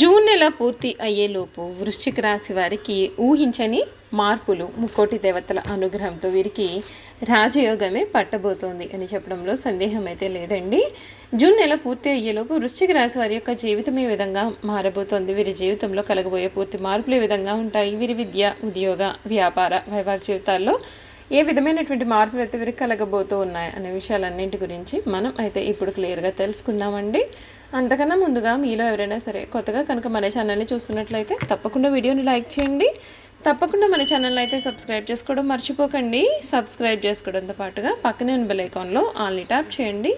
June నెల పూర్తి అయ్యేలోపు వృశ్చిక రాశి వారికి ఊహించని మార్పులు ముక్కోటి దేవతల అనుగ్రహంతో వీరికి రాజయోగమే పట్టబోతోంది అని చెప్పడంలో సందేహం అయితే లేదండి. జూన్ నెల పూర్తి అయ్యేలోపు వృశ్చిక రాశి వారి యొక్క జీవితం ఏ విధంగా మారబోతోంది. వీరి జీవితంలో కలగబోయే పూర్తి మార్పులు ఏ విధంగా ఉంటాయి. వీరి విద్య ఉద్యోగ వ్యాపార వైవాహిక జీవితాల్లో ఏ విధమైనటువంటి మార్పులు అయితే వీరికి కలగబోతూ ఉన్నాయి అనే విషయాలన్నింటి గురించి మనం అయితే ఇప్పుడు క్లియర్గా తెలుసుకుందామండి. అంతకన్నా ముందుగా మీలో ఎవరైనా సరే కొత్తగా కనుక మన ఛానల్ని చూస్తున్నట్లయితే తప్పకుండా వీడియోని లైక్ చేయండి. తప్పకుండా మన ఛానల్ అయితే సబ్స్క్రైబ్ చేసుకోవడం మర్చిపోకండి. సబ్స్క్రైబ్ చేసుకోవడంతో పాటుగా పక్కనే ఉన్న బెల్ ఐకాన్లో ఆల్ని ట్యాప్ చేయండి.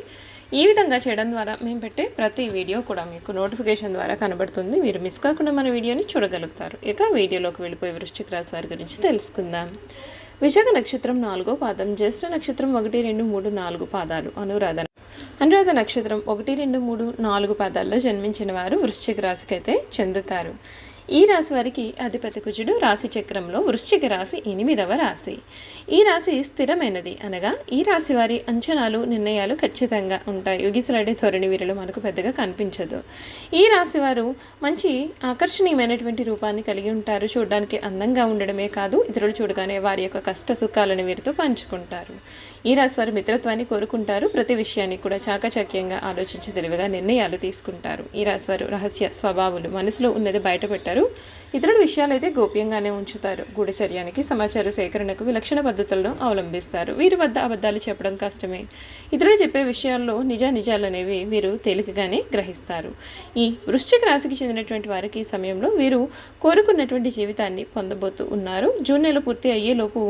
ఈ విధంగా చేయడం ద్వారా మేము పెట్టే ప్రతి వీడియో కూడా మీకు నోటిఫికేషన్ ద్వారా కనబడుతుంది. మీరు మిస్ కాకుండా మన వీడియోని చూడగలుగుతారు. ఇక వీడియోలోకి వెళ్ళిపోయి వృశ్చిక రాశి వారి గురించి తెలుసుకుందాం. విశాఖ నక్షత్రం నాలుగో పాదం జ్యేష్ఠ నక్షత్రం ఒకటి రెండు మూడు నాలుగు పాదాలు. అనురాధన అనురాధ నక్షత్రం ఒకటి రెండు మూడు నాలుగు పాదాల్లో జన్మించిన వారు వృశ్చిక రాశికి అయితే చెందుతారు. ఈ రాశి వారికి అధిపతి కుజుడు రాశి చక్రంలో వృశ్చిక రాశి ఎనిమిదవ రాశి. ఈ రాశి స్థిరమైనది అనగా ఈ రాశి వారి అంచనాలు నిర్ణయాలు ఖచ్చితంగా ఉంటాయి. యుగిసలాడే ధోరణి వీరిలో మనకు పెద్దగా కనిపించదు. ఈ రాశి వారు మంచి ఆకర్షణీయమైనటువంటి రూపాన్ని కలిగి ఉంటారు. చూడడానికి అందంగా ఉండడమే కాదు ఇతరులు చూడగానే వారి యొక్క కష్ట సుఖాలను వీరితో పంచుకుంటారు. ఈ రాశి వారు మిత్రత్వాన్ని కోరుకుంటారు. ప్రతి విషయాన్ని కూడా చాకచక్యంగా ఆలోచించి తెలివిగా నిర్ణయాలు తీసుకుంటారు. ఈ రాశి వారు రహస్య స్వభావులు మనసులో ఉన్నది బయటపెట్టారు. claro. ఇతరుల విషయాలు అయితే గోప్యంగానే ఉంచుతారు. గూఢచర్యానికి సమాచార సేకరణకు విలక్షణ పద్ధతులను అవలంబిస్తారు. వీరి వద్ద అబద్ధాలు చెప్పడం కష్టమే. ఇతరులు చెప్పే విషయాల్లో నిజ నిజాలనేవి వీరు తేలికగానే గ్రహిస్తారు. ఈ వృశ్చిక రాశికి చెందినటువంటి వారికి ఈ సమయంలో వీరు కోరుకున్నటువంటి జీవితాన్ని పొందబోతూ ఉన్నారు. జూన్ నెల పూర్తి అయ్యేలోపు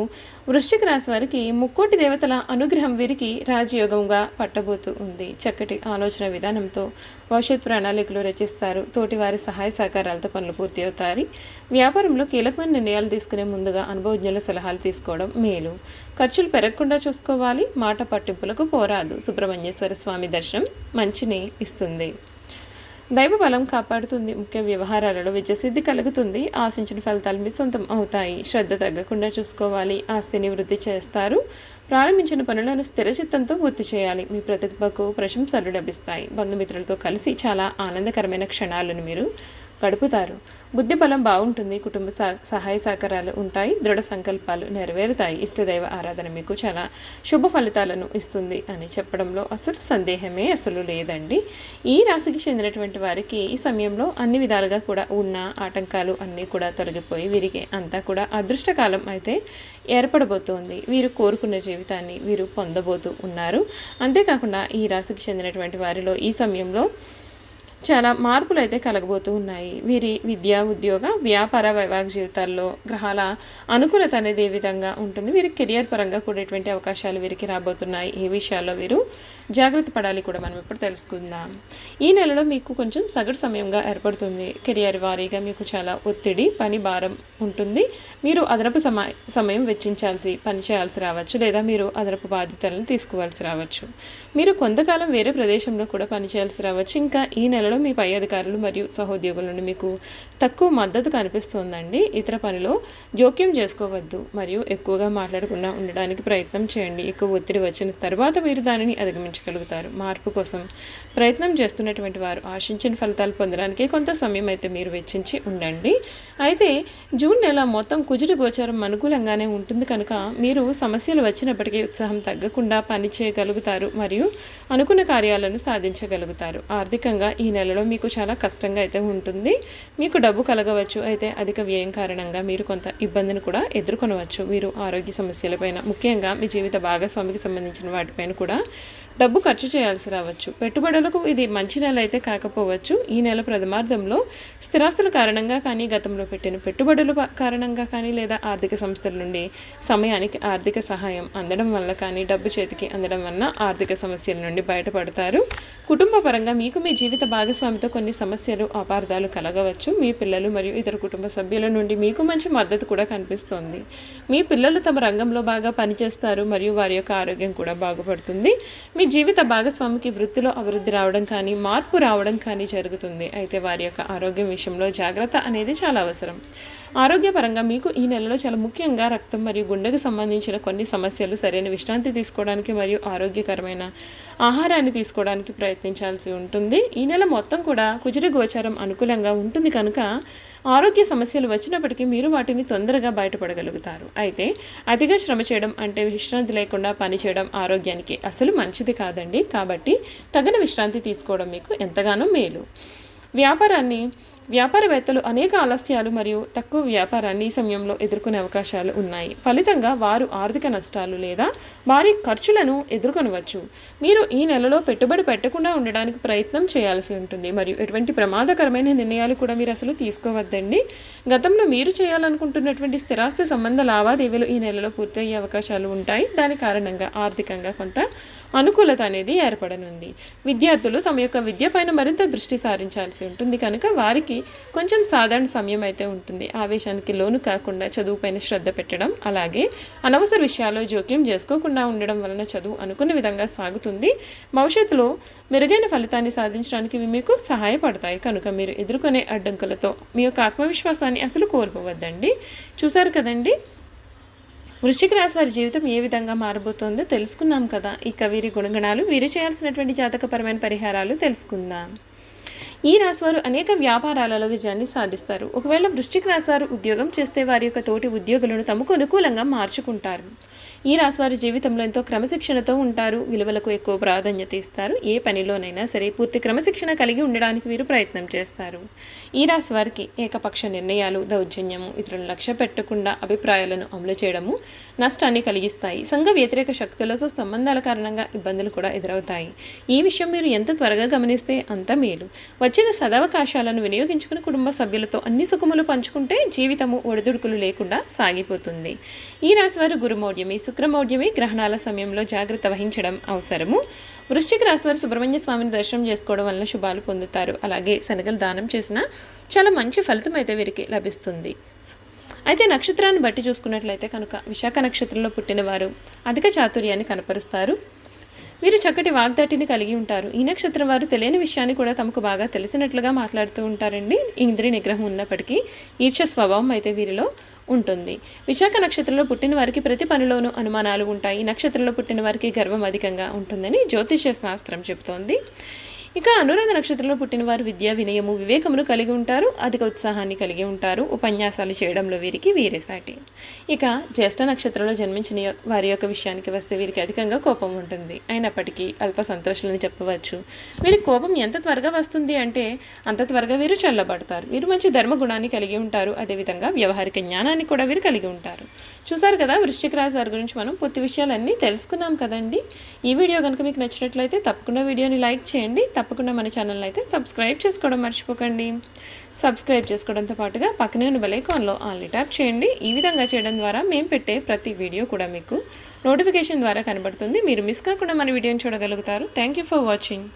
వృశ్చిక రాశి వారికి ముక్కోటి దేవతల అనుగ్రహం వీరికి రాజయోగంగా పట్టబోతూ ఉంది. చక్కటి ఆలోచన విధానంతో భవిష్యత్ ప్రణాళికలు రచిస్తారు. తోటివారి సహాయ సహకారాలతో పనులు పూర్తి అవుతాయి వ్యాపారంలో కీలకమైన నిర్ణయాలు తీసుకునే ముందుగా అనుభవజ్ఞుల సలహాలు తీసుకోవడం మేలు. ఖర్చులు పెరగకుండా చూసుకోవాలి మాట పట్టింపులకు పోరాదు. సుబ్రహ్మణ్యేశ్వర స్వామి దర్శనం మంచిని ఇస్తుంది. దైవ బలం కాపాడుతుంది. ముఖ్య వ్యవహారాలలో విజయసిద్ధి కలుగుతుంది. ఆశించిన ఫలితాలు మీ సొంతం అవుతాయి. శ్రద్ధ తగ్గకుండా చూసుకోవాలి. ఆస్తిని వృద్ధి చేస్తారు. ప్రారంభించిన పనులను స్థిరచిత్తంతో పూర్తి చేయాలి. మీ ప్రతిభకు ప్రశంసలు లభిస్తాయి. బంధుమిత్రులతో కలిసి చాలా ఆనందకరమైన క్షణాలను మీరు గడుపుతారు. బుద్ధి బలం బాగుంటుంది కుటుంబ సహ- సహాయ సహకారాలు ఉంటాయి దృఢ సంకల్పాలు నెరవేరుతాయి. ఇష్టదైవ ఆరాధన మీకు చాలా శుభ ఫలితాలను ఇస్తుంది అని చెప్పడంలో అసలు సందేహమే అసలు లేదండి. ఈ రాశికి చెందినటువంటి వారికి ఈ సమయంలో అన్ని విధాలుగా కూడా ఉన్న ఆటంకాలు అన్నీ కూడా తొలగిపోయి వీరికి అంతా కూడా అదృష్టకాలం అయితే ఏర్పడబోతోంది. వీరు కోరుకున్న జీవితాన్ని వీరు పొందబోతూ ఉన్నారు. అంతేకాకుండా ఈ రాశికి చెందినటువంటి వారిలో ఈ సమయంలో చాలా మార్పులు అయితే కలగబోతూ ఉన్నాయి. వీరి విద్య ఉద్యోగ వ్యాపార వైవాహిక జీవితాల్లో గ్రహాల అనుకూలత అనేది ఏ విధంగా ఉంటుంది? వీరి కెరియర్ పరంగా కూడా ఎటువంటి అవకాశాలు వీరికి రాబోతున్నాయి. ఏ విషయాల్లో వీరు జాగ్రత్త పడాలి కూడా మనం ఇప్పుడు తెలుసుకుందాం. ఈ నెలలో మీకు కొంచెం సగటు సమయంగా ఏర్పడుతుంది. కెరియర్ వారీగా మీకు చాలా ఒత్తిడి పని భారం ఉంటుంది. మీరు అదనపు సమా సమయం వెచ్చించాల్సి పని చేయాల్సి రావచ్చు లేదా మీరు అదనపు బాధ్యతలను తీసుకోవాల్సి రావచ్చు. మీరు కొంతకాలం వేరే ప్రదేశంలో కూడా పనిచేయాల్సి రావచ్చు. ఇంకా ఈ నెలలో మీ పై అధికారులు మరియు సహోద్యోగుల నుండి మీకు తక్కువ మద్దతు కనిపిస్తోందండి ఇతర పనిలో. జోక్యం చేసుకోవద్దు మరియు ఎక్కువగా మాట్లాడకుండా ఉండడానికి ప్రయత్నం చేయండి. ఎక్కువ ఒత్తిడి వచ్చిన తర్వాత మీరు దానిని అధిగమించగలుగుతారు. మార్పు కోసం ప్రయత్నం చేస్తున్నటువంటి వారు ఆశించిన ఫలితాలు పొందడానికి కొంత సమయం అయితే మీరు వెచ్చించి ఉండండి. అయితే జూన్ నెల మొత్తం కుజుడి గోచారం అనుకూలంగానే ఉంటుంది కనుక మీరు సమస్యలు వచ్చినప్పటికీ ఉత్సాహం తగ్గకుండా పని చేయగలుగుతారు మరియు అనుకున్న కార్యాలను సాధించగలుగుతారు. ఆర్థికంగా ఈ నెలలో మీకు చాలా కష్టంగా అయితే ఉంటుంది. మీకు డబ్బు కలగవచ్చు. అయితే అధిక వ్యయం కారణంగా మీరు కొంత ఇబ్బందిని కూడా ఎదుర్కొనవచ్చు. మీరు ఆరోగ్య సమస్యలపైన ముఖ్యంగా మీ జీవిత భాగస్వామికి సంబంధించిన వాటిపైన కూడా డబ్బు ఖర్చు చేయాల్సి రావచ్చు. పెట్టుబడులకు ఇది మంచి నెల అయితే కాకపోవచ్చు. ఈ నెల ప్రథమార్థంలో స్థిరాస్తుల కారణంగా కానీ గతంలో పెట్టిన పెట్టుబడుల కారణంగా కానీ లేదా ఆర్థిక సంస్థల నుండి సమయానికి ఆర్థిక సహాయం అందడం వల్ల కానీ డబ్బు చేతికి అందడం వలన ఆర్థిక సమస్యల నుండి బయటపడతారు. కుటుంబ పరంగా మీకు మీ జీవిత భాగస్వామితో కొన్ని సమస్యలు అపార్థాలు కలగవచ్చు. మీ పిల్లలు మరియు ఇతర కుటుంబ సభ్యుల నుండి మీకు మంచి మద్దతు కూడా కనిపిస్తోంది. మీ పిల్లలు తమ రంగంలో బాగా పనిచేస్తారు మరియు వారి యొక్క ఆరోగ్యం కూడా బాగుపడుతుంది. మీ జీవిత భాగస్వామికి వృత్తిలో అభివృద్ధి రావడం కానీ మార్పు రావడం కానీ జరుగుతుంది. అయితే వారి యొక్క ఆరోగ్యం విషయంలో జాగ్రత్త అనేది చాలా అవసరం. ఆరోగ్యపరంగా మీకు ఈ నెలలో చాలా ముఖ్యంగా రక్తం మరియు గుండెకు సంబంధించిన కొన్ని సమస్యలు సరైన విశ్రాంతి తీసుకోవడానికి మరియు ఆరోగ్యకరమైన ఆహారాన్ని తీసుకోవడానికి ప్రయత్నించాల్సి ఉంటుంది. ఈ నెల మొత్తం కూడా కుజరి గోచారం అనుకూలంగా ఉంటుంది కనుక ఆరోగ్య సమస్యలు వచ్చినప్పటికీ మీరు వాటిని తొందరగా బయటపడగలుగుతారు. అయితే అతిగా శ్రమ చేయడం అంటే విశ్రాంతి లేకుండా పని చేయడం ఆరోగ్యానికి అసలు మంచిది కాదండి. కాబట్టి తగిన విశ్రాంతి తీసుకోవడం మీకు ఎంతగానో మేలు. వ్యాపారాన్ని వ్యాపారవేత్తలు అనేక ఆలస్యాలు మరియు తక్కువ వ్యాపారాన్ని ఈ సమయంలో ఎదుర్కొనే అవకాశాలు ఉన్నాయి. ఫలితంగా వారు ఆర్థిక నష్టాలు లేదా భారీ ఖర్చులను ఎదుర్కొనవచ్చు. మీరు ఈ నెలలో పెట్టుబడి పెట్టకుండా ఉండడానికి ప్రయత్నం చేయాల్సి ఉంటుంది. మరియు ఎటువంటి ప్రమాదకరమైన నిర్ణయాలు కూడా మీరు అసలు తీసుకోవద్దండి. గతంలో మీరు చేయాలనుకుంటున్నటువంటి స్థిరాస్తి సంబంధ లావాదేవీలు ఈ నెలలో పూర్తయ్యే అవకాశాలు ఉంటాయి. దాని కారణంగా ఆర్థికంగా కొంత అనుకూలత అనేది ఏర్పడనుంది. విద్యార్థులు తమ యొక్క విద్యపైన మరింత దృష్టి సారించాల్సి ఉంటుంది. కనుక వారికి కొంచెం సాధారణ సమయం అయితే ఉంటుంది. ఆవేశానికి లోను కాకుండా చదువుపైన శ్రద్ధ పెట్టడం అలాగే అనవసర విషయాల్లో జోక్యం చేసుకోకుండా ఉండడం వలన చదువు అనుకున్న విధంగా సాగుతుంది. భవిష్యత్తులో మెరుగైన ఫలితాన్ని సాధించడానికి ఇవి మీకు సహాయపడతాయి. కనుక మీరు ఎదుర్కొనే అడ్డంకులతో మీ యొక్క ఆత్మవిశ్వాసాన్ని అసలు కోల్పోవద్దండి. చూసారు కదండి? వృశ్చిక రాశి వారి జీవితం ఏ విధంగా మారబోతోందో తెలుసుకున్నాం కదా. ఇక వీరి గుణగణాలు వీరు చేయాల్సినటువంటి జాతకపరమైన పరిహారాలు తెలుసుకుందాం. ఈ రాశివారు అనేక వ్యాపారాలలో విజయాన్ని సాధిస్తారు. ఒకవేళ వృశ్చిక రాశివారు ఉద్యోగం చేస్తే వారి యొక్క తోటి ఉద్యోగులను తమకు అనుకూలంగా మార్చుకుంటారు. ఈ రాశివారి జీవితంలో ఎంతో క్రమశిక్షణతో ఉంటారు. విలువలకు ఎక్కువ ప్రాధాన్యత ఇస్తారు. ఏ పనిలోనైనా సరే పూర్తి క్రమశిక్షణ కలిగి ఉండడానికి వీరు ప్రయత్నం చేస్తారు. ఈ రాశి వారికి ఏకపక్ష నిర్ణయాలు దౌర్జన్యము ఇతరులను లక్ష్య పెట్టకుండా అభిప్రాయాలను అమలు చేయడము నష్టాన్ని కలిగిస్తాయి. సంఘ వ్యతిరేక శక్తులతో సంబంధాల కారణంగా ఇబ్బందులు కూడా ఎదురవుతాయి. ఈ విషయం మీరు ఎంత త్వరగా గమనిస్తే అంత మేలు. వచ్చిన సదవకాశాలను వినియోగించుకుని కుటుంబ సభ్యులతో అన్ని సుఖములు పంచుకుంటే జీవితము ఒడిదుడుకులు లేకుండా సాగిపోతుంది. ఈ రాశివారు గురుమౌఢ్యమి శుక్రమౌఢ్యమి గ్రహణాల సమయంలో జాగ్రత్త వహించడం అవసరము. వృశ్చిక రాశివారు సుబ్రహ్మణ్య స్వామిని దర్శనం చేసుకోవడం వలన శుభాలు పొందుతారు. అలాగే శనగలు దానం చేసిన చాలా మంచి ఫలితం అయితే వీరికి లభిస్తుంది. అయితే నక్షత్రాన్ని బట్టి చూసుకున్నట్లయితే కనుక విశాఖ నక్షత్రంలో పుట్టిన వారు అధిక చాతుర్యాన్ని కనపరుస్తారు. వీరు చక్కటి వాగ్దాటిని కలిగి ఉంటారు. ఈ నక్షత్రం వారు తెలియని విషయాన్ని కూడా తమకు బాగా తెలిసినట్లుగా మాట్లాడుతూ ఉంటారండి. ఇంద్రి నిగ్రహం ఉన్నప్పటికీ ఈర్ష్య స్వభావం అయితే వీరిలో ఉంటుంది. విశాఖ నక్షత్రంలో పుట్టిన వారికి ప్రతి పనిలోనూ అనుమానాలు ఉంటాయి. ఈ నక్షత్రంలో పుట్టిన వారికి గర్వం అధికంగా ఉంటుందని జ్యోతిష్య శాస్త్రం చెబుతోంది. ఇక అనురాధ నక్షత్రంలో పుట్టిన వారు విద్యా వినయము వివేకమును కలిగి ఉంటారు. అధిక ఉత్సాహాన్ని కలిగి ఉంటారు. ఉపన్యాసాలు చేయడంలో వీరికి వీరే సాటి ఇక జ్యేష్ఠ నక్షత్రంలో జన్మించిన వారి యొక్క విషయానికి వస్తే వీరికి అధికంగా కోపం ఉంటుంది. అయినప్పటికీ అల్ప సంతోషాలని చెప్పవచ్చు. వీరికి కోపం ఎంత త్వరగా వస్తుంది అంటే అంత త్వరగా వీరు చల్లబడతారు. వీరు మంచి ధర్మ గుణాన్ని కలిగి ఉంటారు. అదేవిధంగా వ్యవహారిక జ్ఞానాన్ని కూడా వీరు కలిగి ఉంటారు. చూసారు కదా వృశ్చిక రాశి వారి గురించి మనం పూర్తి విషయాలన్నీ తెలుసుకున్నాం కదండి. ఈ వీడియో కనుక మీకు నచ్చినట్లయితే తప్పకుండా వీడియోని లైక్ చేయండి. తప్పకుండా మన ఛానల్ అయితే సబ్స్క్రైబ్ చేసుకోవడం మర్చిపోకండి. సబ్స్క్రైబ్ చేసుకోవడంతో పాటుగా పక్కనే ఉన్న బెలైకాన్లో ఆన్లీ ట్యాప్ చేయండి. ఈ విధంగా చేయడం ద్వారా మేము పెట్టే ప్రతి వీడియో కూడా మీకు నోటిఫికేషన్ ద్వారా కనబడుతుంది. మీరు మిస్ కాకుండా మన వీడియోని చూడగలుగుతారు. Thank you for watching.